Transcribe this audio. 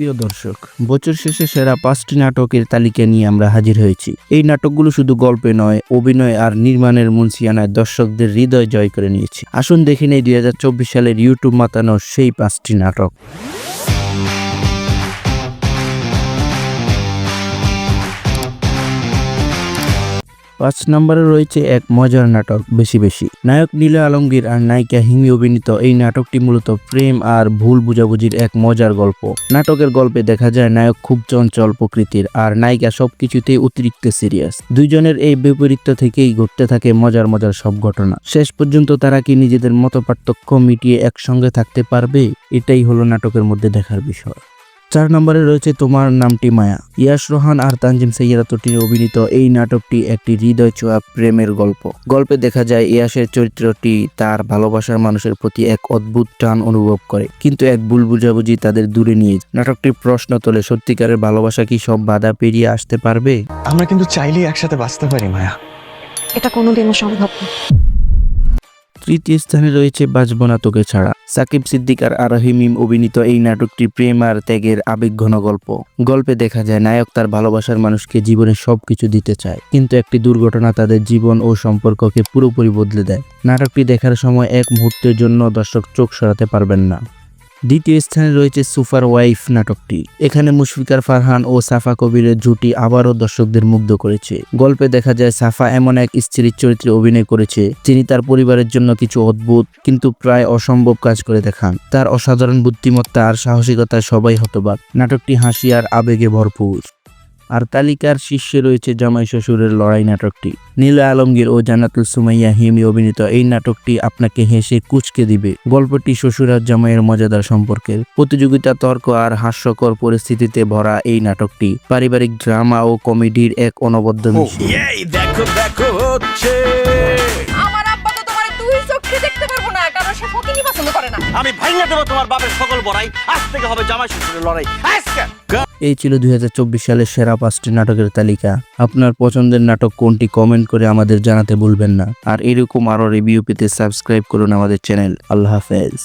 প্রিয় দর্শক, বছর শেষে সেরা পাঁচটি নাটকের তালিকা নিয়ে আমরা হাজির হয়েছি। এই নাটকগুলো শুধু গল্পে নয়, অভিনয় আর নির্মাণের মুন্সিয়ানায় দর্শকদের হৃদয় জয় করে নিয়েছি। আসুন দেখে নেই দু হাজার চব্বিশ সালের ইউটিউব মাতানো সেই পাঁচটি নাটক। পাঁচ নম্বরে রয়েছে এক মজার নাটক, বেশি বেশি। নায়ক নীল আলমগীর আর নায়িকা হিমি অভিনীত এই নাটকটি মূলত প্রেম আর ভুল বুঝাবুঝির এক মজার গল্প। নাটকের গল্পে দেখা যায় নায়ক খুব চঞ্চল প্রকৃতির আর নায়িকা সবকিছুতেই অতিরিক্ত সিরিয়াস। দুইজনের এই বিপরীত্য থেকেই ঘটতে থাকে মজার মজার সব ঘটনা। শেষ পর্যন্ত তারা কি নিজেদের মত পার্থক্য মিটিয়ে একসঙ্গে থাকতে পারবে? এটাই হলো নাটকের মধ্যে দেখার বিষয়। চার নম্বরে রয়েছে তোমার নামটি মায়া। ইয়াশ রোহান আর তানজিম সৈয়দাতুটির অভিনীত এই নাটকটি একটি হৃদয় ছোঁয়া প্রেমের গল্প। গল্পে দেখা যায় ইয়াসের চরিত্রটি তার ভালোবাসার মানুষের প্রতি এক অদ্ভুত টান অনুভব করে কিন্তু এক ভুল বুঝাবুঝি তাদের দূরে নিয়ে যায়। নাটকটি প্রশ্ন তোলে সত্যিকারের ভালোবাসা কি সব বাধা পেরিয়ে আসতে পারবে? আমরা কিন্তু চাইলেই একসাথে বাঁচতে পারি মায়া। এটা কোনোদিনও সম্ভব না। তৃতীয় স্থানে রয়েছে বাজবো না তোকে ছাড়া। সাকিব সিদ্দিক আর আরোহী মিম অভিনীত এই নাটকটি প্রেম আর ত্যাগের আবেগঘন গল্প। গল্পে দেখা যায় নায়ক তার ভালোবাসার মানুষকে জীবনে সবকিছু দিতে চায়, কিন্তু একটি দুর্ঘটনা তাদের জীবন ও সম্পর্ককে পুরোপুরি বদলে দেয়। নাটকটি দেখার সময় এক মুহূর্তের জন্য দর্শক চোখ সরাতে পারবেন না। দ্বিতীয় স্থানে রয়েছে সুপার ওয়াইফ নাটকটি। এখানে মুশফিকার ফারহান ও সাফা কবিরের জুটি আবারও দর্শকদের মুগ্ধ করেছে। গল্পে দেখা যায়, সাফা এমন এক স্ত্রীর চরিত্রে অভিনয় করেছে, যিনি তার পরিবারের জন্য কিছু অদ্ভুত কিন্তু প্রায় অসম্ভব কাজ করে দেখান। তার অসাধারণ বুদ্ধিমত্তা আর সাহসিকতায় সবাই হতবাক। নাটকটি হাসি আর আবেগে ভরপুর। আর তালিকার শীর্ষে রয়েছে জামাই শ্বশুরের লড়াই নাটকটি। নীল আলমগীর ও জানাতুল সুমাইয়া হিমি অভিনীত এই নাটকটি আপনাকে হেসে কুচকে দিবে। গল্পটি শ্বশুর আর জামাইয়ের মজাদার সম্পর্কের। প্রতিযোগিতা তর্ক আর হাস্যকর পরিস্থিতিতে ভরা এই নাটকটি পারিবারিক ড্রামা ও কমেডির এক অনবদ্য মিশ্রণ। দেখো দেখো হচ্ছে। আমার আব্বা তো তোমার দুই চোখে দেখতে পারব না কারণ সে ফকিনি পছন্দ করে না। আমি ভাঙিয়ে দেবো তোমার বাপের সকল বড়াই। আজ থেকে হবে জামাই শ্বশুরের লড়াই। আজকে এই ছিল দুই হাজার চব্বিশ সালের সেরা পাঁচটি নাটকের তালিকা। আপনার পছন্দের নাটক কোনটি কমেন্ট করে আমাদের জানাতে ভুলবেন না। আর এরকম আরও রিভিউ পেতে সাবস্ক্রাইব করুন আমাদের চ্যানেল আল্লাহ হাফেজ।